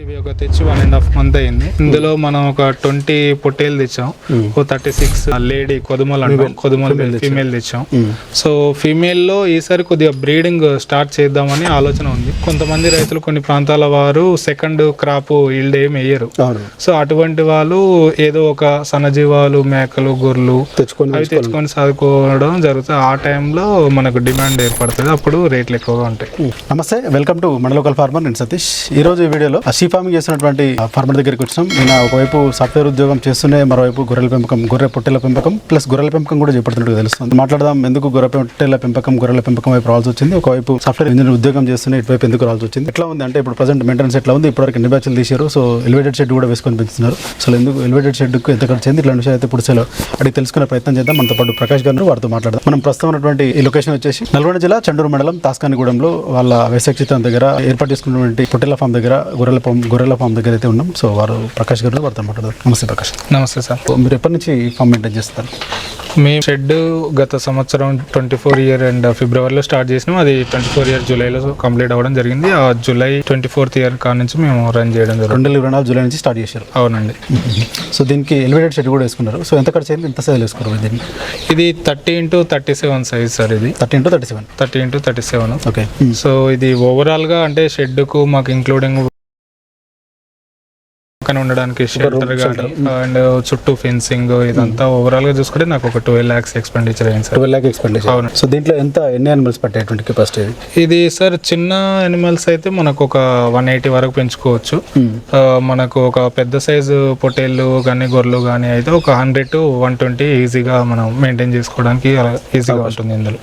ఇవి ఒక తెచ్చి వన్ అండ్ హాఫ్ మంత్ అయింది. ఇందులో మనం ఒక ట్వంటీ పొట్టేలు తెచ్చాం. ఓ థర్టీ సిక్స్ లేడీ కొదుమలు అంటాం. కొదుమలు ఫీమేల్ తెచ్చాం. సో ఫీమేల్లో ఈసారి కొద్దిగా బ్రీడింగ్ స్టార్ట్ చేద్దామని ఆలోచన ఉంది. కొంతమంది రైతులు కొన్ని ప్రాంతాల వారు సెకండ్ క్రాప్ ఈల్డ్ ఏం వేయరు. సో అటువంటి వాళ్ళు ఏదో ఒక సన్నజీవాలు మేకలు గొర్రెలు తెచ్చుకొని అవి తెచ్చుకొని చదువుకోవడం జరుగుతుంది. ఆ టైంలో మనకు డిమాండ్ ఏర్పడుతుంది. అప్పుడు రేట్లు ఎక్కువగా ఉంటాయి. నమస్తే వెల్కమ్ టు మండలోకల్ ఫార్మర్ నేను సతీష్. ఈ రోజు ఈ వీడియోలో షీ ఫార్మింగ్ చేస్తున్నటువంటి ఫార్మర్ దగ్గరికి వచ్చినాం నేను ఒకవైపు సాఫ్ట్వేర్ ఉద్యోగం చేస్తూనే మరోవైపు గొర్రెల పెంపకం గొర్రె పొట్టెల పెంపకం ప్లస్ గొర్రెల పెంపకం కూడా చేపడుతున్నట్టు తెలుస్తుంది. మాట్లాడదాం ఎందుకు గొర్రె పొట్టెల పెంపకం గొర్రెల పెంపకం వైపు రావాల్సి వచ్చింది? ఒకవైపు సాఫ్ట్వేర్ ఇంజనీర్ ఉద్యోగం చేస్తూనే ఇటువైపు ఎందుకు రావాల్సి వచ్చింది? ఎట్లా ఉంది అంటే ఇప్పుడు ప్రజెంట్ మెయింటెనెన్స్ ఎట్లా ఉంది? ఇప్పటివరకు ఎన్ని బ్యాచ్లు తీశారు? సో ఎలివేటెడ్ షెడ్ కూడా వేసుకొని పెంచుతున్నారు. సో ఎందుకు ఎలివేటెడ్ షెడ్కు ఎంత ఖర్చు అయింది? ఇట్లాంటి విషయాలు అయితే ఇప్పుడు సెలవు అడిగి తెలుసుకునే ప్రయత్నం చేద్దాం. మనతో పాటు ప్రకాష్ గారు వారితో మాట్లాడదాం. మనం ప్రస్తుతం ఉన్నటువంటి ఈ లొకేషన్ వచ్చేసి నల్గొండ జిల్లా చండూరు మండలం తాస్కానిగూడెంలో వాళ్ళ వైశాఖ చిత్రం దగ్గర ఏర్పాటు చేసుకున్నటువంటి పొట్టెల ఫామ్ దగ్గర గొర్రెల ఫామ్ గొర్రెల ఫామ్ దగ్గర అయితే ఉన్నాం. సో వారు ప్రకాష్ గారు వారితో మాట్లాడదాం. నమస్తే ప్రకాష్. నమస్తే సార్. మీరు ఎప్పటి నుంచి ఫామ్ మెయింటైన్ చేస్తారు మేము షెడ్ గత సంవత్సరం ట్వంటీ ఫోర్ ఇయర్ అండ్ ఫిబ్రవరిలో స్టార్ట్ చేసినాం. అది ట్వంటీ ఫోర్ ఇయర్ జూలైలో కంప్లీట్ అవ్వడం జరిగింది. ఆ జూలై ట్వంటీ ఫోర్త్ ఇయర్ కాడ నుంచి మేము రన్ చేయడం జరుగుతుంది. రెండు వేల జూలై నుంచి స్టార్ట్ చేశారు. అవునండి. సో దీనికి ఎలివేటెడ్ షెడ్ కూడా వేసుకున్నారు. సో ఎంత ఖర్చు అయింది? ఎంత సైజ్ వేసుకున్నారు దీన్ని? ఇది thirty into thirty seven size sir ఇది. Thirteen to thirty seven. Thirty into thirty seven. Okay. So ఇది ఓవరాల్గా అంటే షెడ్కు మాకు ఇంక్లూడింగ్ పక్కన ఉండడానికి షెల్టర్ కానీ అండ్ చుట్టూ ఫెన్సింగ్ ఇదంతా ఓవరాల్గా చూసుకుంటే నాకు ఒక ట్వెల్వ్ ల్యాక్స్ ఎక్స్పెండిచర్ అయింది సార్. ట్వెల్వ్ ల్యాక్ ఎక్స్పెండిచర్ అవును. సో దీంట్లో ఎంత ఎన్ని యానిమల్స్ పట్టేటువంటి కెపాసిటీ ఇది సార్ చిన్న అనిమల్స్ అయితే మనకు ఒక వన్ ఎయిటీ వరకు పెంచుకోవచ్చు. ఆ, మనకు ఒక పెద్ద సైజు పొట్టేళ్ళు కానీ గొర్రెలు కానీ అయితే ఒక హండ్రెడ్ టు వన్ ట్వంటీ ఈజీగా మనం మెయింటైన్ చేసుకోవడానికి ఈజీగా ఉంటుంది ఇందులో.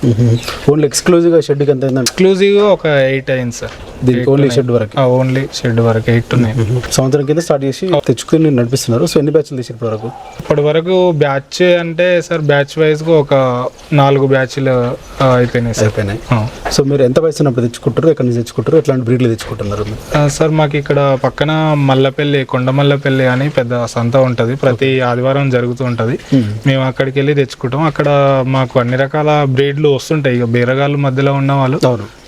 ఓన్లీ ఎక్స్క్లూజివ్గా షెడ్కి ఎంత అయిందంటే ఎక్స్క్లూజివ్ ఒక ఎయిట్ అయింది సార్. దీనికి ఓన్లీ షెడ్ వరకు. ఓన్లీ షెడ్ వరకు ఎయిట్ ఉన్నాయి సంవత్సరం కింద స్టార్ట్ చేసి తెచ్చుకుని నడిపిస్తున్నారు. సో ఎన్ని బ్యాచ్లు తీసి ఇప్పటి వరకు ఇప్పటి వరకు బ్యాచ్ అంటే సార్ బ్యాచ్ వైజ్గా ఒక నాలుగు బ్యాచ్లు అయిపోయినాయి సార్. అయిపోయినాయి. సో మీరు ఎంత వయసు ఉన్నప్పుడు తెచ్చుకుంటారు ఎక్కడి నుంచి తెచ్చుకుంటారు ఎట్లాంటి బ్రీడ్లు తెచ్చుకుంటున్నారు? సార్ మాకు ఇక్కడ పక్కన మల్లపల్లి కొండమల్లపల్లి అని పెద్ద సంత ఉంటది. ప్రతి ఆదివారం జరుగుతూ ఉంటది. మేము. అక్కడికి వెళ్ళి తెచ్చుకుంటాం. అక్కడ మాకు అన్ని రకాల బ్రీడ్లు వస్తుంటాయి. ఇక బీరగాళ్ళు మధ్యలో ఉన్న వాళ్ళు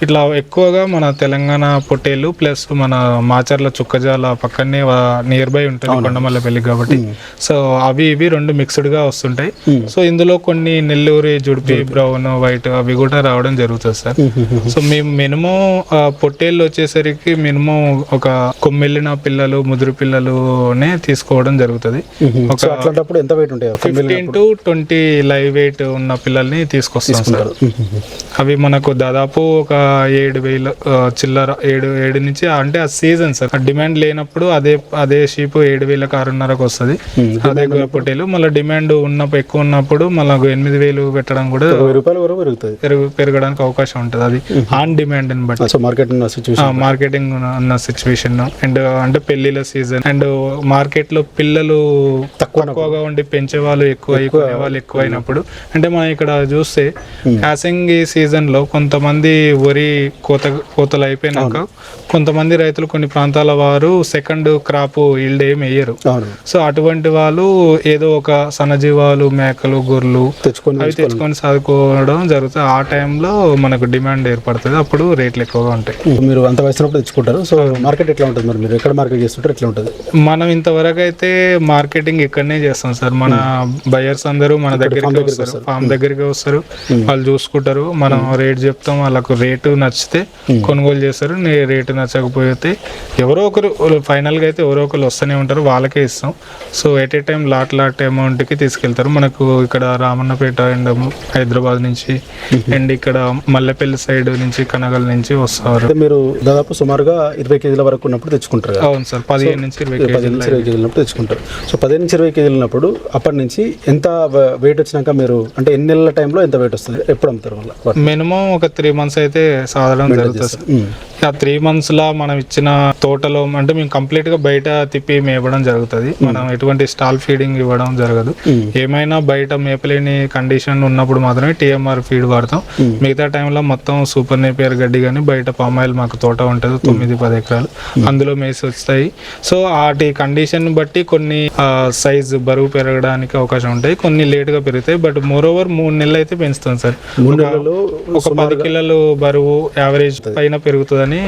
ఇట్లా ఎక్కువగా మన తెలంగాణ పొట్టేలు ప్లస్ మన మాచర్ల చుక్కజాల పక్కనే నియర్ బై ఉంటుంది కొండమల్లపల్లి కాబట్టి. సో అవి ఇవి రెండు మిక్స్డ్గా వస్తుంటాయి. సో ఇందులో కొన్ని నెల్లూరి జుడిపి బ్రౌన్ వైట్ అవి కూడా రావడం జరుగుతుంది సార్. సో మేము మినిమం పొట్టేళ్ళు వచ్చేసరికి మినిమం ఒక కొమ్మెళ్ళిన పిల్లలు ముదురు పిల్లలునే తీసుకోవడం జరుగుతుంది. ఒక సో అట్లాంటప్పుడు ఎంత వెయిట్ ఉంటాయి? Fifteen to twenty live weight ఉన్న పిల్లల్ని తీసుకొస్తాం సార్. అవి మనకు దాదాపు ఒక ఏడు వేలు చిల్లర ఏడు ఏడు నుంచి అంటే ఆ సీజన్ సార్. డిమాండ్ లేనప్పుడు అదే అదే షీప్ ఏడు వేలకు ఆరున్నరకు వస్తుంది. అదే పొట్టేలు. మళ్ళీ డిమాండ్ ఉన్నప్పుడు ఎక్కువ ఉన్నప్పుడు మళ్ళీ ఎనిమిది వేలు పెట్టడం కూడా వెయ్యి రూపాయల వరకు పెరుగుతుంది. పెరుగు పెరగడానికి అవకాశం ఉంటుంది. అది ఆన్ డిమాండ్ని బట్టి. సో మార్కెట్ ఉన్న సిచ్యువేషన్ మార్కెటింగ్ ఉన్న సిచ్యువేషన్ అండ్ అంటే పెళ్ళిల సీజన్ అండ్ మార్కెట్లో పిల్లలు తక్కువగా ఉండి పెంచే వాళ్ళు ఎక్కువ వాళ్ళు ఎక్కువ అయినప్పుడు. అంటే మనం ఇక్కడ చూస్తే యాసింగి సీజన్లో కొంతమంది వరి కోత కోతలు అయిపోయినాక కొంతమంది రైతులు కొన్ని ప్రాంతాల వారు సెకండ్ క్రాప్ ఈల్డ్ ఏం వేయరు. సో అటువంటి వాళ్ళు ఏదో ఒక సన్నజీవాలు మేకలు గొర్రెలు తెచ్చుకొని అవి తెచ్చుకొని చదువుకోవడం జరుగుతుంది. ఆ టైంలో మనకు డిమాండ్ ఏర్పడుతుంది. అప్పుడు రేట్లు ఎక్కువగా ఉంటాయి. మీరు అంత వయసు ఉన్నప్పుడు తెచ్చుకుంటారు. సో మార్కెట్ ఎట్లా ఉంటుంది మరి? మీరు ఎక్కడ మార్కెట్ చేస్తుంటారు? ఎట్లా ఉంటుంది? మనం ఇంతవరకు అయితే మార్కెటింగ్ ఇక్కడనే చేస్తాం సార్. మన బయర్స్ అందరూ మన దగ్గరికి వస్తారు. ఫామ్ దగ్గరికి వస్తారు. వాళ్ళు చూసుకుంటారు. మనం రేట్ చెప్తాం. వాళ్ళకు రేటు నచ్చితే కొనుగోలు చేస్తారు. రేటు నచ్చకపోతే ఎవరో ఒకరు ఫైనల్గా అయితే ఎవరో ఒకరు వస్తూనే ఉంటారు వాళ్ళకే ఇస్తాం. So at a time lot lot అమౌంట్కి తీసుకెళ్తారు. మనకు ఇక్కడ రామన్నపేట అండ్ హైదరాబాద్ నుంచి అండ్ ఇక్కడ మల్లెపల్లి సైడ్ నుంచి కనగల్ నుంచి వస్తారు. మీరు దాదాపు సుమారుగా ఇరవై కేజీల వరకు ఉన్నప్పుడు తెచ్చుకుంటారు అవును సార్ పదిహేను నుంచి ఇరవై పదిహేను నుంచి ఇరవై కేజీలు తెచ్చుకుంటారు. సో పదిహేను నుంచి ఇరవై కేజీలు ఉన్నప్పుడు అప్పటి నుంచి ఎంత వెయిట్ వచ్చినాక మీరు అంటే ఎన్ని నెలల టైంలో ఎంత వెయిట్ వస్తుంది? ఎప్పుడు అమ్ముతారు మినిమం ఒక త్రీ మంత్స్ అయితే సాధడం జరుగుతుంది ఆ త్రీ మంత్స్ లా మనం ఇచ్చిన తోటలో అంటే మేము కంప్లీట్గా బయట తిప్పి మేపడం జరుగుతుంది. మనం ఎటువంటి స్టాల్ ఫీడింగ్ ఇవ్వడం జరగదు. ఏమైనా బయట మేపలేని కండిషన్ ఉన్నప్పుడు మాత్రమే టీఎంఆర్ ఫీడ్ వాడతాం. మిగతా టైంలో మొత్తం సూపర్ నేపియర్ గడ్డి కానీ బయట పామాయిల్ మాకు తోట ఉంటుంది తొమ్మిది పది ఎకరాలు. అందులో మేసి వస్తాయి. సో వాటి కండిషన్ బట్టి కొన్ని సైజ్ బరువు పెరగడానికి అవకాశం ఉంటాయి. కొన్ని లేట్గా పెరుగుతాయి. బట్ మోర్ ఓవర్ మూడు నెలలు అయితే పెంచుతాం సార్. ఒక పది కిలోలు బరువు యావరేజ్ పైన పెరుగుతుంది కానీ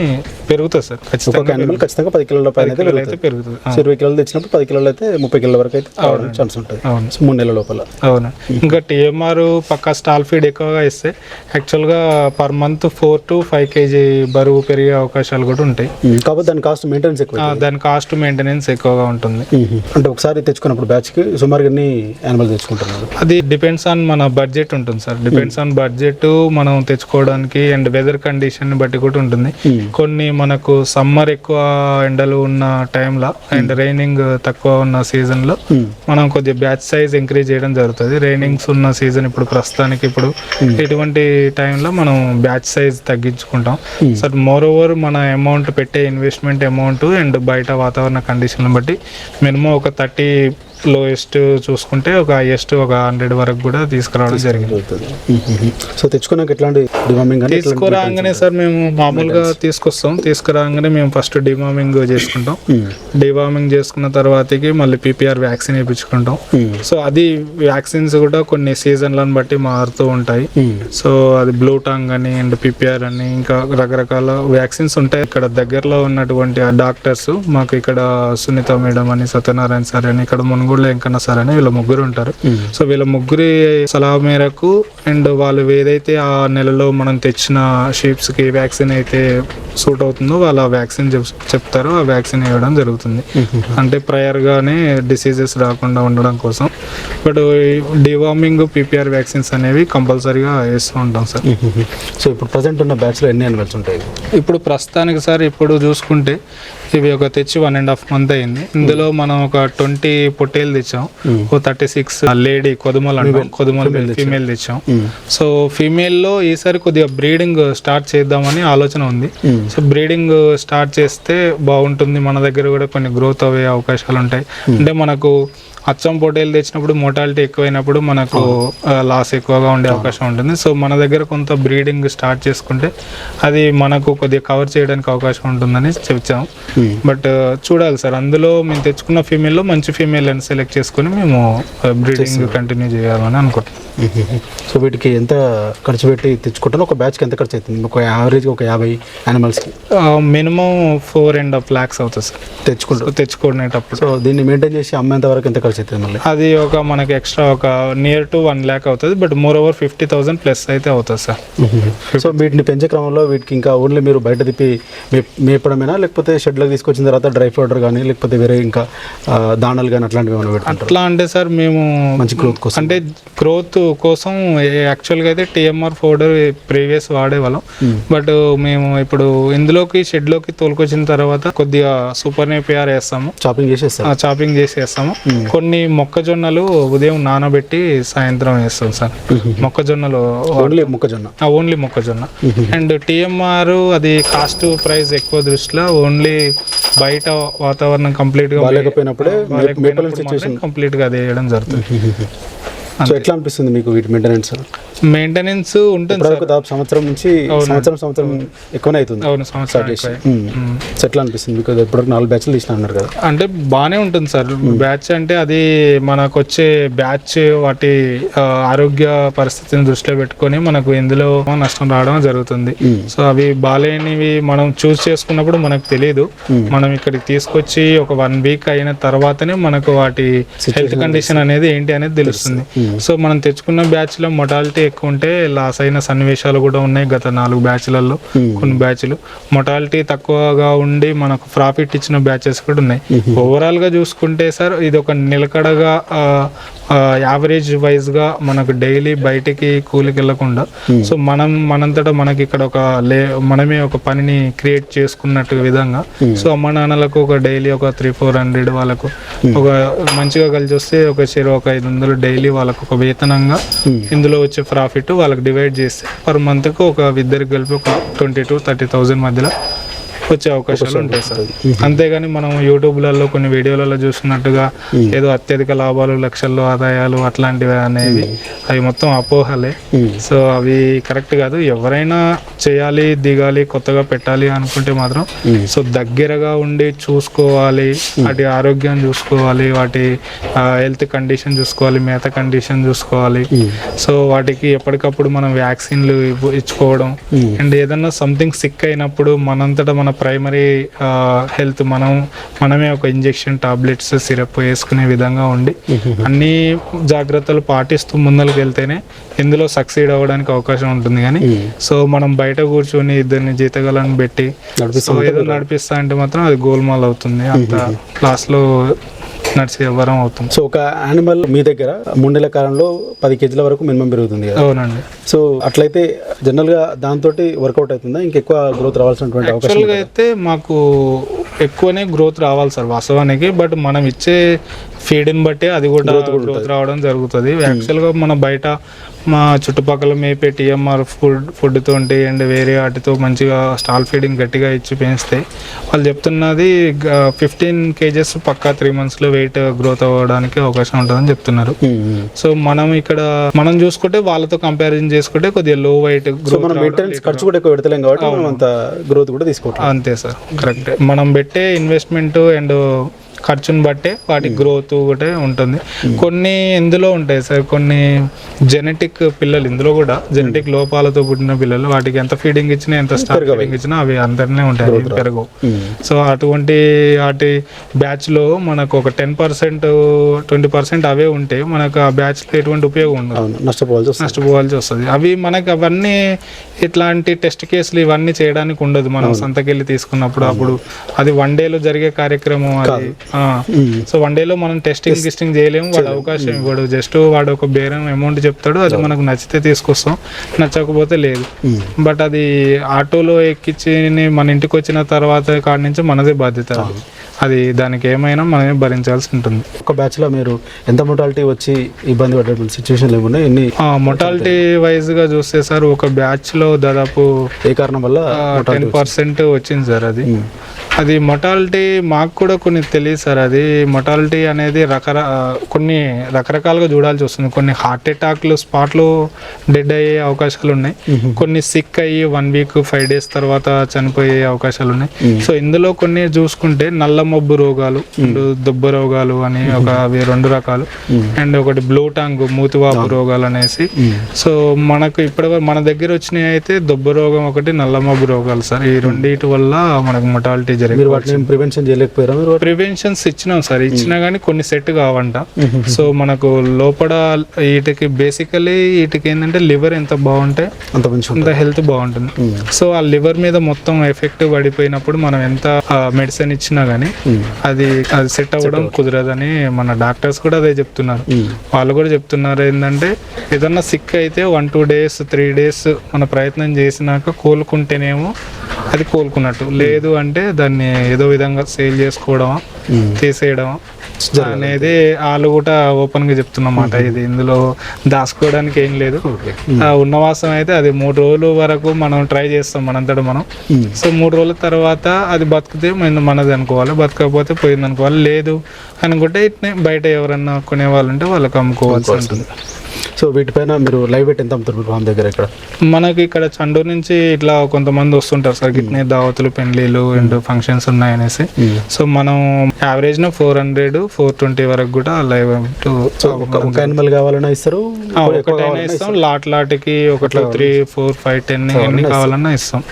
పెరుగుతుంది సార్ ఒక్కొక్క ఖచ్చితంగా యానిమల్ ఖచ్చితంగా పది కిలోల పైన అయితే పెరుగుతుంది. ఇరవై కిలోలు తెచ్చినప్పుడు పది కిలోలు అయితే ముప్పై కిలోల వరకు అయితే రావడం ఛాన్స్ ఉంటుంది. అవును. మూడు నెలల లోపల. అవును. ఇంకా టీఎంఆర్ పక్క స్టాల్ ఫీడ్ ఎక్కువగా ఇస్తే యాక్చువల్గా per month four to five KG బరువు పెరిగే అవకాశాలు కూడా ఉంటాయి. కాకపోతే దాని కాస్ట్ మెయింటెనెన్స్ ఎక్కువ దాని కాస్ట్ మెయింటెనెన్స్ ఎక్కువగా ఉంటుంది. అంటే ఒకసారి తెచ్చుకున్నప్పుడు బ్యాచ్కి సుమారుగా ఎన్ని యానిమల్ తెచ్చుకుంటున్నారు? అది డిపెండ్స్ ఆన్ మన బడ్జెట్ ఉంటుంది సార్. డిపెండ్స్ ఆన్ బడ్జెట్ మనం తెచ్చుకోవడానికి అండ్ వెదర్ కండిషన్ బట్టి కూడా ఉంటుంది. కొన్ని మనకు సమ్మర్ ఎక్కువ ఎండలు ఉన్న టైంలో అండ్ రైనింగ్ తక్కువ ఉన్న సీజన్లో ఉమ్, మనం కొద్దిగా బ్యాచ్ సైజ్ ఇంక్రీజ్ చేయడం జరుగుతుంది. రైనింగ్స్ ఉన్న సీజన్ ఇప్పుడు ప్రస్తుతానికి ఇప్పుడు ఇటువంటి టైంలో మనం బ్యాచ్ సైజ్ తగ్గించుకుంటాం. సార్ మోర్ ఓవర్ మన అమౌంట్ పెట్టే ఇన్వెస్ట్మెంట్ అమౌంట్ అండ్ బయట వాతావరణ కండిషన్ బట్టి మినిమం ఒక థర్టీ లోయెస్ట్ చూసుకుంటే ఒక హైయెస్ట్ ఒక హండ్రెడ్ వరకు కూడా తీసుకురావడం జరిగింది. సో తెచ్చుకున్నాక ఎట్లాంటి డిమామింగ్ తీసుకురాగానే సార్ మేము మామూలుగా తీసుకొస్తాం. తీసుకురాగానే మేము ఫస్ట్ డివార్మింగ్ చేసుకుంటాం. డివార్మింగ్ చేసుకున్న తర్వాతకి మళ్ళీ పీపీఆర్ వ్యాక్సిన్ వేయించుకుంటాం. సో అది వ్యాక్సిన్స్ కూడా కొన్ని సీజన్లను బట్టి మారుతూ ఉంటాయి. సో అది బ్లూ టాంగ్ అని అండ్ పిపిఆర్ అని ఇంకా రకరకాల వ్యాక్సిన్స్ ఉంటాయి. ఇక్కడ దగ్గరలో ఉన్నటువంటి డాక్టర్స్ మాకు ఇక్కడ సునీత మేడం అని సత్యనారాయణ సార్ అని ఇక్కడ మునుగోడులో వెంకన్న సార్ అని వీళ్ళ ముగ్గురు ఉంటారు. సో వీళ్ళ ముగ్గురి సలహా మేరకు అండ్ వాళ్ళు ఏదైతే ఆ నెలలో మనం తెచ్చిన షీప్స్కి వ్యాక్సిన్ అయితే సూట్ అవుతుందో వాళ్ళు ఆ వ్యాక్సిన్ చెప్తారు. ఆ వ్యాక్సిన్ వేయడం జరుగుతుంది. అంటే ప్రయర్ గానే డిసీజెస్ రాకుండా ఉండడం కోసం. బట్ డివార్మింగ్ పీపీఆర్ వ్యాక్సిన్స్ అనేవి కంపల్సరీగా వేస్తూ ఉంటాం సార్. సో ఇప్పుడు ప్రజెంట్ ఉన్న బ్యాచ్లో ఎన్ని యానిమల్స్ ఉంటాయి? ఇప్పుడు ప్రస్తుతానికి సార్ ఇప్పుడు చూసుకుంటే ఇవి ఒక తెచ్చి వన్ అండ్ హాఫ్ మంత్ అయింది. ఇందులో మనం ఒక ట్వంటీ పొట్టేలు తెచ్చాం. Hmm. ఓ థర్టీ సిక్స్ లేడీ కొదుమలు అంటాం. కొదుమలు ఫీమేల్ తెచ్చాం. ఉమ్, సో ఫీమేల్లో ఈసారి కొద్దిగా బ్రీడింగ్ స్టార్ట్ చేద్దామని ఆలోచన ఉంది. ఉమ్, సో బ్రీడింగ్ స్టార్ట్ చేస్తే బాగుంటుంది. మన దగ్గర కూడా కొన్ని గ్రోత్ అయ్యే అవకాశాలు ఉంటాయి. అంటే మనకు అచ్చం పొటేలు తెచ్చినప్పుడు మోటాలిటీ ఎక్కువైనప్పుడు మనకు లాస్ ఎక్కువగా ఉండే అవకాశం ఉంటుంది. సో మన దగ్గర కొంత బ్రీడింగ్ స్టార్ట్ చేసుకుంటే అది మనకు కొద్దిగా కవర్ చేయడానికి అవకాశం ఉంటుందని చెప్తాం. బట్ చూడాలి సార్. అందులో మేము తెచ్చుకున్న ఫీమేల్లో మంచి ఫీమేల్ అని సెలెక్ట్ చేసుకుని మేము బ్రీడింగ్ కంటిన్యూ చేయాలని అనుకుంటున్నాం. సో వీటికి ఎంత ఖర్చు పెట్టి తెచ్చుకుంటారో? ఒక బ్యాచ్కి ఎంత ఖర్చు అవుతుంది? ఒక యావరేజ్ ఒక యాభై యానిమల్స్కి minimum four and half lakhs అవుతుంది సార్. తెచ్చుకుంటారు. తెచ్చుకునేటప్పుడు. సో దీన్ని మెయింటైన్ చేసి అమ్మేంత వరకు ఎంత ఖర్చు అవుతుంది మళ్ళీ అది ఒక మనకి ఎక్స్ట్రా ఒక నియర్ టు వన్ ల్యాక్ అవుతుంది but more over fifty thousand plus అయితే అవుతుంది సార్. సో వీటిని పెంచే క్రమంలో వీటికి ఇంకా ఓన్లీ మీరు బయట తిప్పి మేపడమేనా? లేకపోతే షెడ్లోకి తీసుకొచ్చిన తర్వాత డ్రై పౌడర్ కానీ లేకపోతే వేరే ఇంకా దానాలు కానీ అట్లాంటివి ఏమైనా అట్లా అంటే సార్ మేము మంచి గ్రోత్ కోసం. అంటే గ్రోత్ కోసం యాక్చువల్గా అయితే టిఎంఆర్ పౌడర్ ప్రీవియస్ వాడేవాళ్ళం బట్ మేము. ఇప్పుడు ఇందులోకి షెడ్లోకి తోలుకొచ్చిన తర్వాత కొద్దిగా సూపర్ నేపిఆర్ వేస్తాము చాపింగ్ చేసేస్తారు? చాపింగ్ చేసి వేస్తాము కొన్ని మొక్కజొన్నలు ఉదయం నానబెట్టి సాయంత్రం వేస్తాం సార్. మొక్కజొన్నలు ఓన్లీ మొక్కజొన్న? ఓన్లీ మొక్కజొన్న. అండ్ టిఎంఆర్ అది కాస్ట్ ప్రైస్ ఎక్కువ దృష్టిలో ఓన్లీ బయట వాతావరణం కంప్లీట్గా బాగాలేకపోయినప్పుడే కంప్లీట్గా అది వేయడం జరుగుతుంది. సో ఎట్లా అనిపిస్తుంది మీకు వీటి మెయింటెనెన్స్ మెయింటెనెన్స్ ఉంటుంది దాదాపు సంవత్సరం నుంచి సంవత్సరం సంవత్సరం ఎక్కువనే అవుతుంది. అవును సంవత్సరం ఎట్లా అనిపిస్తుంది మీకు ఇప్పటివరకు నాలుగు బ్యాచ్లు తీసిన అన్నారు కదా. అంటే బాగానే ఉంటుంది సార్. బ్యాచ్ అంటే అది మనకు వచ్చే బ్యాచ్ వాటి ఆరోగ్య పరిస్థితిని దృష్టిలో పెట్టుకొని మనకు ఇందులో నష్టం రావడం జరుగుతుంది. సో అవి బాగాలేనివి మనం చూస్ చేసుకున్నప్పుడు మనకు తెలియదు మనం ఇక్కడికి తీసుకొచ్చి ఒక వన్ వీక్ అయిన తర్వాతనే మనకు వాటి హెల్త్ కండిషన్ అనేది ఏంటి అనేది తెలుస్తుంది. సో మనం తెచ్చుకున్న బ్యాచ్లో మొటాలిటీ ఎక్కువ ఉంటే లాస్ అయిన సన్నివేశాలు కూడా ఉన్నాయి గత నాలుగు బ్యాచ్లలో. కొన్ని బ్యాచ్లు. మొటాలిటీ తక్కువగా ఉండి మనకు ప్రాఫిట్ ఇచ్చిన బ్యాచెస్ కూడా ఉన్నాయి. ఓవరాల్గా చూసుకుంటే సార్ ఇది ఒక నిలకడగా యావరేజ్ వైజ్గా మనకు డైలీ బయటికి కూలికి వెళ్ళకుండా సో మనం మనంతటా మనకి ఇక్కడ ఒక లే మనమే ఒక పనిని క్రియేట్ చేసుకున్నట్టు విధంగా సో అమ్మ నాన్నలకు ఒక డైలీ ఒక త్రీ ఫోర్ హండ్రెడ్ వాళ్ళకు ఒక మంచిగా కలిసి వస్తే ఒక చెరువు ఒక ఐదు వందలు డైలీ వాళ్ళకు ఒక వేతనంగా ఇందులో వచ్చే ప్రాఫిట్ వాళ్ళకి డివైడ్ చేస్తే పర్ మంత్కు ఒక ఇద్దరికి కలిపి ఒక ట్వంటీ టు థర్టీ థౌజండ్ మధ్యలో వచ్చే అవకాశాలు ఉంటాయి సార్. అంతేగాని మనం యూట్యూబ్లలో కొన్ని వీడియోలలో చూస్తున్నట్టుగా ఏదో అత్యధిక లాభాలు లక్షల్లో ఆదాయాలు అట్లాంటివి అనేవి అవి మొత్తం అపోహలే. సో అవి కరెక్ట్ కాదు. ఎవరైనా చేయాలి దిగాలి కొత్తగా పెట్టాలి అనుకుంటే మాత్రం సో దగ్గరగా ఉండి చూసుకోవాలి వాటి ఆరోగ్యం చూసుకోవాలి వాటి హెల్త్ కండిషన్ చూసుకోవాలి మేత కండిషన్ చూసుకోవాలి. సో వాటికి ఎప్పటికప్పుడు మనం వ్యాక్సిన్లు ఇచ్చుకోవడం. అండ్ ఏదన్నా సంథింగ్ సిక్ అయినప్పుడు మనంతటా మన ప్రైమరీ హెల్త్ మనం మనమే ఒక ఇంజెక్షన్ టాబ్లెట్స్ సిరప్ వేసుకునే విధంగా ఉండి అన్ని జాగ్రత్తలు పాటిస్తూ ముందరికి వెళ్తేనే ఇందులో సక్సీడ్ అవ్వడానికి అవకాశం ఉంటుంది. కానీ సో మనం బయట కూర్చొని ఇద్దరిని జీతగాలను పెట్టి సో ఏదో నడిపిస్తా అంటే మాత్రం అది గోల్మాల్ అవుతుంది. అంత లాస్ట్లో నడిచే వరం అవుతుంది సో ఒక యానిమల్ మీ దగ్గర మూడేళ్ళ కాలంలో పది కేజీల వరకు మినిమం పెరుగుతుంది అవునండి. సో అట్లయితే జనరల్గా దాంతో వర్కౌట్ అవుతుందా? ఇంకెక్కువ గ్రోత్ రావాల్సినటువంటి అవకాశం అయితే మాకు ఎక్కువనే గ్రోత్ రావాలి సార్ వాస్తవానికి. బట్ మనం ఇచ్చే ఫీడ్ని బట్టి అది కూడా గ్రోత్ రావడం జరుగుతుంది. యాక్చువల్గా మన బయట మా చుట్టుపక్కల మేపే టీఎంఆర్ ఫుడ్ ఫుడ్ తోటి అండ్ వేరే వాటితో మంచిగా స్టాల్ ఫీడింగ్ గట్టిగా ఇచ్చి పెంచితే వాళ్ళు చెప్తున్నది ఫిఫ్టీన్ కేజెస్ పక్కా త్రీ మంత్స్లో వెయిట్ గ్రోత్ అవ్వడానికి అవకాశం ఉంటుందని చెప్తున్నారు. సో మనం ఇక్కడ మనం చూసుకుంటే వాళ్ళతో కంపారిజన్ చేసుకుంటే కొద్దిగా లో వెయిట్ గ్రోత్ ఖర్చు కూడా ఎక్కువ పెడతలేం కాబట్టి అంత గ్రోత్ కూడా అంతే సార్ కరెక్ట్. మనం పెట్టే ఇన్వెస్ట్మెంట్ అండ్ ఖర్చుని బట్టే వాటి గ్రోత్ ఒకటే ఉంటుంది. కొన్ని ఇందులో ఉంటాయి సార్ కొన్ని జెనెటిక్ పిల్లలు ఇందులో కూడా జెనెటిక్ లోపాలతో పుట్టిన పిల్లలు వాటికి ఎంత ఫీడింగ్ ఇచ్చినా ఎంత స్టార్ ఫీడింగ్ ఇచ్చినా అవి అందరినే ఉంటాయి అవి పెరగవు. సో అటువంటి వాటి బ్యాచ్లో మనకు ఒక టెన్ పర్సెంట్ ట్వంటీ పర్సెంట్ అవే ఉంటే మనకు ఆ బ్యాచ్లో ఎటువంటి ఉపయోగం ఉండదు. నష్టపోవాల్సి వస్తుంది. నష్టపోవాల్సి వస్తుంది. అవి మనకి అవన్నీ ఇట్లాంటి టెస్ట్ కేసులు ఇవన్నీ చేయడానికి ఉండదు. మనం సంతకెళ్ళి తీసుకున్నప్పుడు అప్పుడు అది వన్ డేలో జరిగే కార్యక్రమం అది. సో వన్ డేలో మనం టెస్టింగ్ గిస్టింగ్ చేయలేము. వాడు అవకాశం ఇవ్వడు. జస్ట్ వాడు ఒక బేరం అమౌంట్ చెప్తాడు. అది మనకు నచ్చితే తీసుకొస్తాం. నచ్చకపోతే లేదు. బట్ అది ఆటోలో ఎక్కించి మన ఇంటికి వచ్చిన తర్వాత కాడి నుంచి మనదే బాధ్యత అది. అది దానికి ఏమైనా మనమే భరించాల్సి ఉంటుంది. ఒక బ్యాచ్లో మీరు ఎంత మొటాలిటీ వచ్చి ఇబ్బంది పడేటువంటి సిచ్యువేషన్ ఏమున్నాయి ఎన్ని మొటాలిటీ వైజ్గా చూస్తే సార్ ఒక బ్యాచ్లో దాదాపు ఏ కారణం వల్ల టెన్ పర్సెంట్ వచ్చింది? సార్ అది. అది మొటాలిటీ మాకు కూడా కొన్ని తెలియదు సార్. అది మొటాలిటీ అనేది రకర కొన్ని రకరకాలుగా చూడాల్సి వస్తుంది. కొన్ని హార్ట్ అటాక్లు స్పాట్లో డెడ్ అయ్యే అవకాశాలు ఉన్నాయి. కొన్ని సిక్ అయ్యి వన్ వీక్ ఫైవ్ డేస్ తర్వాత చనిపోయే అవకాశాలు ఉన్నాయి. సో ఇందులో కొన్ని చూసుకుంటే నల్ల మబ్బు రోగాలు దుబ్బ రోగాలు అని ఒక అవి రెండు రకాలు. అండ్ ఒకటి బ్లూ టాంగ్ మూతివాపు రోగాలు అనేసి. సో మనకు ఇప్పటి మన దగ్గర వచ్చినాయి అయితే దుబ్బ రోగం ఒకటి నల్ల మబ్బు రోగాలు సార్. ఈ రెండింటి వల్ల మనకు మొటాలిటీ మీరు వాటిని ప్రివెన్షన్ చేయలేకపోయారా? మీరు ప్రివెన్షన్స్ ఇచ్చినాం సార్. ఇచ్చినా కానీ కొన్ని సెట్ కావంట. సో మనకు లోపల వీటికి బేసికలీ వీటికి ఏంటంటే లివర్ ఎంత బాగుంటే అంత మంచి అంత హెల్త్ బాగుంటుంది. సో ఆ లివర్ మీద మొత్తం ఎఫెక్ట్ పడిపోయినప్పుడు మనం ఎంత మెడిసిన్ ఇచ్చినా గానీ అది అది సెట్ అవ్వడం కుదరదని మన డాక్టర్స్ కూడా అదే చెప్తున్నారు. వాళ్ళు కూడా చెప్తున్నారు ఏంటంటే ఏదన్నా సిక్ అయితే one two days three days మన ప్రయత్నం చేసినాక కోలుకుంటేనేమో అది కోలుకున్నట్టు. లేదు అంటే దాన్ని ఏదో విధంగా సేల్ చేసుకోవడమా తీసేయడమా అనేది వాళ్ళు కూడా ఓపెన్గా చెప్తున్నమాట. ఇది ఇందులో దాచుకోవడానికి ఏం లేదు. ఆ ఉన్నవాసం అయితే అది మూడు రోజుల వరకు మనం ట్రై చేస్తాం మనంతట మనం. సో మూడు రోజుల తర్వాత అది బతికితే మన- మనది అనుకోవాలి. బతకకపోతే పోయింది అనుకోవాలి. లేదు అనుకుంటే ఇట్నే బయట ఎవరన్నా కొనే వాళ్ళు ఉంటే వాళ్ళకి అమ్ముకోవాల్సి ఉంటుంది. సో వీటిపైన మీరు లైవ్ వెయిట్ ఎంత అమ్ముతారు ఫామ్ దగ్గర ఇక్కడ? మనకి ఇక్కడ చండూరు నుంచి ఇట్లా కొంతమంది వస్తుంటారు సార్ గిట్నే దావతులు పెండ్లీలు అండ్ ఫంక్షన్స్ ఉన్నాయనేసి. సో మనం యావరేజ్ న ఫోర్ హండ్రెడ్ ఫోర్ ట్వంటీ వరకు కూడా లైవ్ టు సో ఒక యానిమల్ కావాలన్నా ఇస్తారు ఒకటైనా ఇస్తాం లాట్ లాట్కి ఒక two three four five ten ఎన్ని కావాలన్నా ఇస్తాం.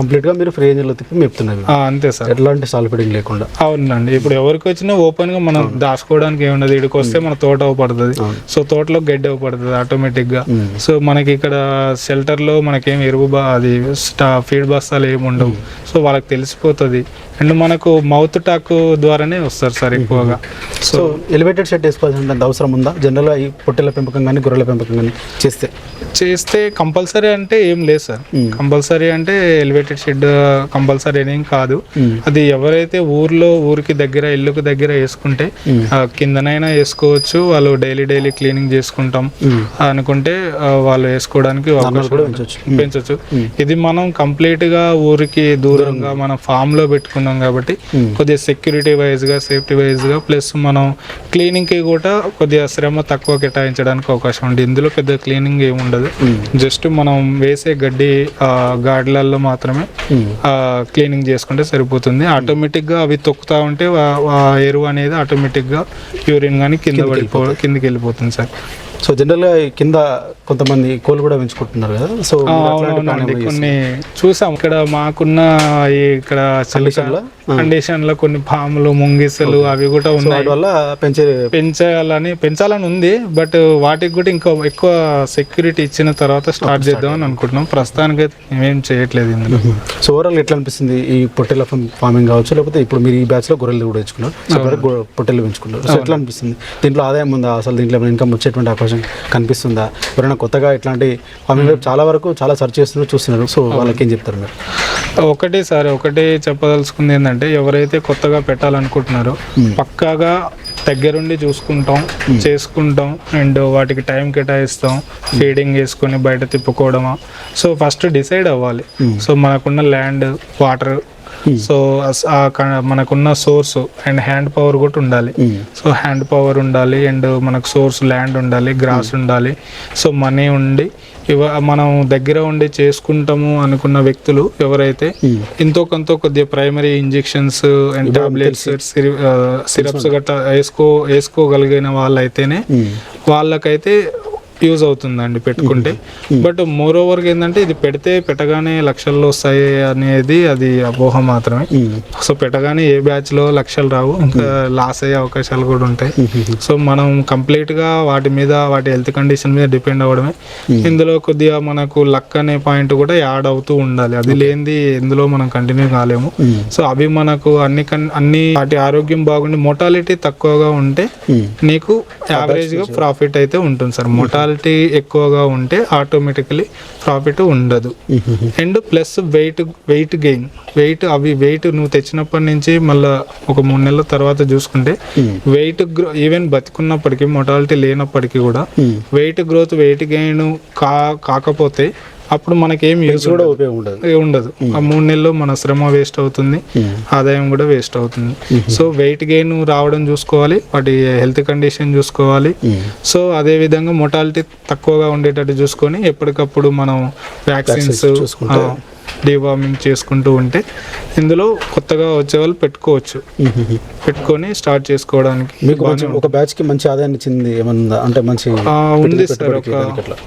కంప్లీట్గా మీరు ఫ్రీ తిప్పి మేపుతున్నారు అంతే సార్. ఎట్లాంటి సాల్ ఫీడింగ్ లేకుండా. అవునండి. ఇప్పుడు ఎవరికి వచ్చినా ఓపెన్గా మనం దాచుకోవడానికి ఏముండదు ఇక్కడికి వస్తే మన తోట అవ్వబడుతుంది సో తోటలో గడ్డి అవ్వబడుతుంది ఆటోమేటిక్గా సో మనకి ఇక్కడ షెల్టర్లో మనకేం ఎరువు బా అది స్టా ఫీడ్ బస్తాలు ఏమి ఉండవు. సో వాళ్ళకి తెలిసిపోతుంది. అండ్ మనకు మౌత్ టాక్ ద్వారానే వస్తారు సార్ ఎక్కువగా. సో ఎలివేటెడ్ షెడ్ వేసుకోవాల్సినంత అవసరం ఉందా? జనరల్గా ఈ పొట్టెల పెంపకం కానీ గొర్రెల పెంపకం కానీ చేస్తే? చేస్తే కంపల్సరీ అంటే ఏం లేదు సార్. కంపల్సరీ అంటే ఎలివేటెడ్ షెడ్ కంపల్సరీ ఏం కాదు. అది ఎవరైతే ఊర్లో ఊరికి దగ్గర ఇల్లుకి దగ్గర వేసుకుంటే కిందనైనా వేసుకోవచ్చు. వాళ్ళు డైలీ డైలీ క్లీనింగ్ చేసుకుంటాం. అనుకుంటే వాళ్ళు వేసుకోవడానికి. పెంచొచ్చు. ఇది మనం కంప్లీట్గా ఊరికి దూరంగా మనం ఫామ్లో పెట్టుకున్నాం కాబట్టి కొద్దిగా సెక్యూరిటీ వైజ్గా సేఫ్టీ వైజ్గా ప్లస్ మనం క్లీనింగ్కి కూడా కొద్దిగా శ్రమ తక్కువ కేటాయించడానికి అవకాశం ఉంది. ఇందులో పెద్ద క్లీనింగ్ ఏమి ఉండదు. జస్ట్ మనం వేసే గడ్డి గార్డులలో మాత్రమే క్లీనింగ్ చేసుకుంటే సరిపోతుంది. ఆటోమేటిక్గా అవి తొక్కుతా ఉంటే ఎరువు అనేది ఆటోమేటిక్గా యూరిన్ కానీ కింద పడిపో కిందకి వెళ్ళిపోతుంది సార్ సో జనరల్గా కింద కొంతమంది కోళ్ళు కూడా పెంచుకుంటున్నారు కదా? సో కొన్ని చూసాం. ఇక్కడ మాకున్న ఈ ఇక్కడ? కండిషన్లో కొన్ని పాములు ముంగిసలు అవి కూడా ఉన్నాయి. వల్ల పెంచే పెంచాలని పెంచాలని ఉంది బట్ వాటికి కూడా ఇంకా ఎక్కువ సెక్యూరిటీ ఇచ్చిన తర్వాత స్టార్ట్ చేద్దామని అనుకుంటున్నాం. ప్రస్తుతానికి అయితే మేమేం చేయట్లేదు ఇందులో. సో ఓవరాల్ ఎట్లా అనిపిస్తుంది ఈ పొట్టెల ఫార్మింగ్ కావచ్చు? లేకపోతే ఇప్పుడు మీరు ఈ బ్యాచ్లో గొర్రెలు కూడా తెచ్చుకున్నారు పొట్టెలు పెంచుకున్నారు. సో ఎట్లా అనిపిస్తుంది? దీంట్లో ఆదాయం ఉందా? అసలు దీంట్లో ఇన్కమ్ వచ్చేటువంటి అవకాశం కనిపిస్తుందా? ఎవరైనా కొత్తగా ఇట్లాంటి ఫార్మింగ్ చాలా వరకు చాలా సెర్చ్ చేస్తున్నారు చూస్తున్నారు. సో వాళ్ళకి ఏం చెప్తారు మీరు? ఒకటి సార్ ఒకటి చెప్పదలుచుకుంది ఏంటంటే ఎవరైతే కొత్తగా పెట్టాలనుకుంటున్నారో పక్కాగా దగ్గరుండి చూసుకుంటాం చేసుకుంటాం అండ్ వాటికి టైం కేటాయిస్తాం ఫీడింగ్ వేసుకొని బయట తిప్పుకోవడమా. సో ఫస్ట్ డిసైడ్ అవ్వాలి. సో మనకున్న ల్యాండ్ వాటర్ సో మనకున్న సోర్స్ అండ్ హ్యాండ్ పవర్ కూడా ఉండాలి. సో హ్యాండ్ పవర్ ఉండాలి అండ్ మనకు సోర్స్ ల్యాండ్ ఉండాలి గ్రాస్ ఉండాలి. సో మనీ ఉండి ఇవ మనం దగ్గర ఉండి చేసుకుంటాము అనుకున్న వ్యక్తులు ఎవరైతే ఎంతో కొంత కొద్దిగా primary injections and tablets syrups గట్రా వేసుకో వేసుకోగలిగిన వాళ్ళైతేనే వాళ్ళకైతే యూజ్ అవుతుందండి పెట్టుకుంటే. బట్ మోర్ ఓవర్ ఏంటంటే ఇది పెడితే పెట్టగానే లక్షల్లో వస్తాయి అనేది అది అపోహ మాత్రమే. సో పెట్టగానే ఏ బ్యాచ్లో లక్షలు రావు ఇంకా లాస్ అయ్యే అవకాశాలు కూడా ఉంటాయి. సో మనం కంప్లీట్గా వాటి మీద వాటి హెల్త్ కండిషన్ మీద డిపెండ్ అవ్వడమే. ఇందులో కొద్దిగా మనకు లక్ అనే పాయింట్ కూడా యాడ్ అవుతూ ఉండాలి. అది లేనిది ఇందులో మనం కంటిన్యూ కాలేము. సో అవి మనకు అన్ని అన్ని వాటి ఆరోగ్యం బాగుండి మొటాలిటీ తక్కువగా ఉంటే నీకు యావరేజ్గా ప్రాఫిట్ అయితే ఉంటుంది సార్. మొటాలిటీ ఎక్కువగా ఉంటే ఆటోమేటికలీ ప్రాఫిట్ ఉండదు. And plus weight weight gain weight అవి వెయిట్ నువ్వు తెచ్చినప్పటి నుంచి మళ్ళీ ఒక మూడు నెలల తర్వాత చూసుకుంటే వెయిట్ గ్రో ఈవెన్ బతికున్నప్పటికీ మొటాలిటీ లేనప్పటికీ కూడా వెయిట్ గ్రోత్ వెయిట్ గెయిన్ కా కాకపోతే అప్పుడు మనకేం యూజ్ కూడా ఉపయోగం ఉండదు. ఏ ఉండదు. ఆ మూడు నెలలు మన శ్రమ వేస్ట్ అవుతుంది. ఆదాయం కూడా వేస్ట్ అవుతుంది. సో వెయిట్ గెయిన్ రావడం చూసుకోవాలి. వాటి హెల్త్ కండిషన్ చూసుకోవాలి. సో అదే విధంగా మొటాలిటీ తక్కువగా ఉండేటట్టు చూసుకొని ఎప్పటికప్పుడు మనం వ్యాక్సిన్స్ చూసుకుంటే. డివార్మింగ్ చేసుకుంటూ ఉంటే ఇందులో కొత్తగా వచ్చే వాళ్ళు పెట్టుకోవచ్చు. పెట్టుకొని స్టార్ట్ చేసుకోవడానికి మీకు ఒక బ్యాచ్కి మంచి ఆదాయాన్ని ఇచ్చింది ఏమన్నా? అంటే మంచి ఉంది సార్ ఒక.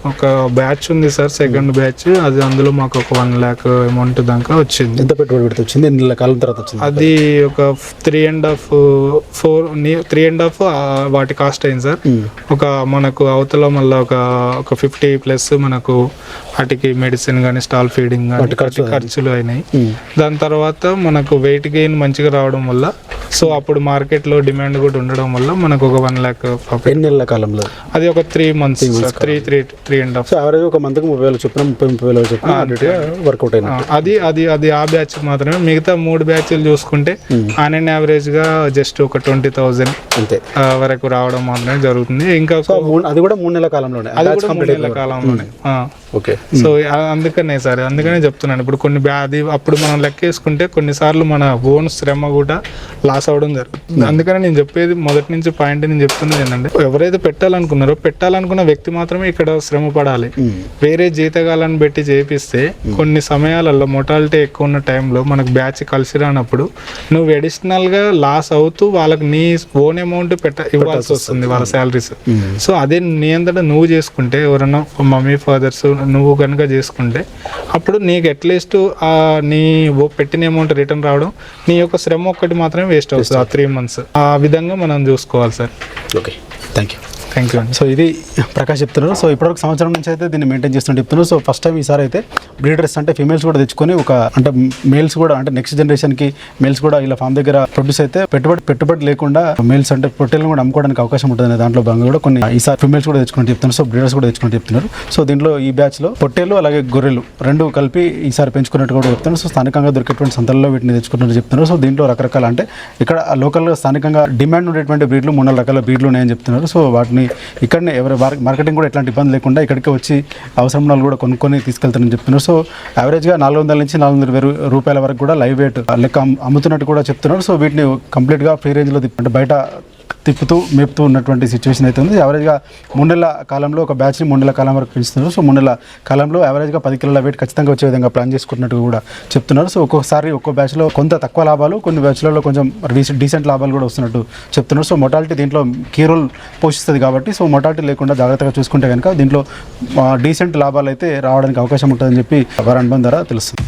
ఒక బ్యాచ్ ఉంది సార్ సెకండ్ బ్యాచ్. అది అందులో మాకు ఒక వన్ ల్యాక్ అమౌంట్ దాకా వచ్చింది. ఎంత పెట్టుబడి పెడితే వచ్చింది? ఎన్ని కాలం తర్వాత వచ్చింది? అది ఒక three and half four three and half వాటి కాస్ట్ అయింది సార్. ఒక మనకు అవతల మళ్ళీ ఒక ఒక ఫిఫ్టీ ప్లస్ మనకు వాటికి మెడిసిన్ కానీ స్టాల్ ఫీడింగ్ కానీ వాటి ఖర్చు ఖర్చులు అయినాయి. దాని తర్వాత మనకు వెయిట్ గెయిన్ మంచిగా రావడం వల్ల సో అప్పుడు మార్కెట్లో డిమాండ్ కూడా ఉండడం వల్ల మనకు ఒక వన్ ల్యాక్ ఎన్ని నెలల కాలంలో? అది ఒక three months three three three and half average ఒక మంత్కి ముప్పై వేలు చొప్పున ముప్పై ముప్పై వేలు చొప్పున వర్కౌట్ అయినా అది అది అది ఆ బ్యాచ్ మాత్రమే. మిగతా మూడు బ్యాచ్లు చూసుకుంటే ఆన్ అండ్ యావరేజ్గా జస్ట్ ఒక ట్వంటీ థౌజండ్ అంతే. వరకు రావడం మాత్రమే జరుగుతుంది. ఇంకా అది కూడా మూడు నెలల కాలంలోనే. అది కూడా మూడు నెలల కాలంలోనే. ఓకే సో ఆ- అందుకనే సార్ అందుకనే చెప్తున్నాను. ఇప్పుడు కొన్ని అది అప్పుడు మనం లెక్కేసుకుంటే కొన్నిసార్లు మన ఓన్ శ్రమ కూడా లాస్ అవడం జరుగుతుంది. అందుకనే నేను చెప్పేది మొదటి నుంచి పాయింట్ నేను చెప్తున్నది ఏంటంటే ఎవరైతే పెట్టాలనుకున్నారో పెట్టాలనుకున్న వ్యక్తి మాత్రమే ఇక్కడ శ్రమ పడాలి. వేరే జీతగాలను పెట్టి చేపిస్తే కొన్ని సమయాలలో మొటాలిటీ ఎక్కువ ఉన్న టైంలో మనకు బ్యాచ్ కలిసి రానప్పుడు నువ్వు అడిషనల్గా లాస్ అవుతూ వాళ్ళకి నీ ఓన్ అమౌంట్ పెట్ట ఇవ్వాల్సి వస్తుంది. వాళ్ళ శాలరీస్ సో అదే నీ అంతటా నువ్వు చేసుకుంటే ఎవరన్నా మమ్మీ ఫాదర్స్ నువ్వు కనుక చేసుకుంటే అప్పుడు నీకు అట్లీస్ట్ ఆ నీ ఓ పెట్టిన అమౌంట్ రిటర్న్ రావడం నీ యొక్క శ్రమ ఒక్కటి మాత్రమే వేస్ట్ అవుతుంది ఆ త్రీ మంత్స్ ఆ విధంగా మనం చూసుకోవాలి sir. Okay thank you thank you అండి సో ఇది ప్రకాష్ చెప్తున్నారు. సో ఇప్పటివరకు సంవత్సరం నుంచి అయితే దీన్ని మెయింటైన్ చేస్తున్నట్టు చెప్తున్నారు. సో ఫస్ట్ టైం ఈసారి అయితే బ్రీడర్స్ అంటే ఫీమేల్స్ కూడా తెచ్చుకొని ఒక అంటే మేల్స్ కూడా అంటే నెక్స్ట్ జనరేషన్కి మేల్స్ కూడా ఇలా ఫామ్ దగ్గర ప్రొడ్యూస్ అయితే పెట్టుబడి పెట్టుబడి లేకుండా మేల్స్ అంటే పొట్టెలను కూడా అమ్ముకోవడానికి అవకాశం ఉంటుంది దాంట్లో భాగంగా కూడా కొన్ని ఈసారి ఫీమేల్స్ కూడా తెచ్చుకుని చెప్తున్నారు. సో బ్రీడర్స్ కూడా తెచ్చుకుని చెప్తున్నారు. సో దీంట్లో ఈ బ్యాచ్లో పొట్టేలు అలాగే గొర్రెలు రెండు కలిపి ఈసారి పెంచుకున్నట్టు కూడా చెప్తున్నారు. సో స్థానికంగా దొరికేటువంటి సంతల్లో వీటిని తెచ్చుకున్నట్టు చెప్తున్నారు. సో దీంట్లో రకరకాల అంటే ఇక్కడ లోకల్గా స్థానికంగా డిమాండ్ ఉండేటువంటి బ్రీడ్లు మూడు రకాల బ్రీడ్లు ఉన్నాయని చెప్తున్నారు. సో వాటిని తీసుకొని ఇక్కడనే ఎవరి మార్కెటింగ్ కూడా ఎట్లాంటి ఇబ్బంది లేకుండా ఇక్కడికి వచ్చి అవసరం వాళ్ళు కూడా కొనుక్కొని తీసుకెళ్తారని చెప్తున్నారు. సో యావరేజ్గా నాలుగు వందల నుంచి నాలుగు వందల రూపాయల వరకు కూడా లైవ్ వెయిట్ లెక్క అమ్ముతున్నట్టు కూడా చెప్తున్నారు. సో వీటిని కంప్లీట్గా ఫ్రీ రేంజ్లో అంటే బయట తిప్పుతూ మేపుతూ ఉన్నటువంటి సిచ్యువేషన్ అయితే ఉంది. యావరేజ్గా మూడేళ్ళ కాలంలో ఒక బ్యాచ్ని మూడేళ్ళ కాలం వరకు పెంచుతున్నారు. సో మూడేళ్ళ కాలంలో యావరేజ్గా పది కిలోల వెయిట్ ఖచ్చితంగా వచ్చే విధంగా ప్లాన్ చేసుకుంటున్నట్టు కూడా చెప్తున్నారు. సో ఒక్కొక్కసారి ఒక్కో బ్యాచ్లో కొంత తక్కువ లాభాలు కొన్ని బ్యాచ్లలో కొంచెం రీసెంట్ డీసెంట్ లాభాలు కూడా వస్తున్నట్టు చెప్తున్నారు. సో మొటాలిటీ దీంట్లో కీ రోల్ పోషిస్తుంది కాబట్టి సో మొటాలిటీ లేకుండా జాగ్రత్తగా చూసుకుంటే కనుక దీంట్లో డీసెంట్ లాభాలు అయితే రావడానికి అవకాశం ఉంటుందని చెప్పి వారి అనుభవం ద్వారా తెలుస్తుంది.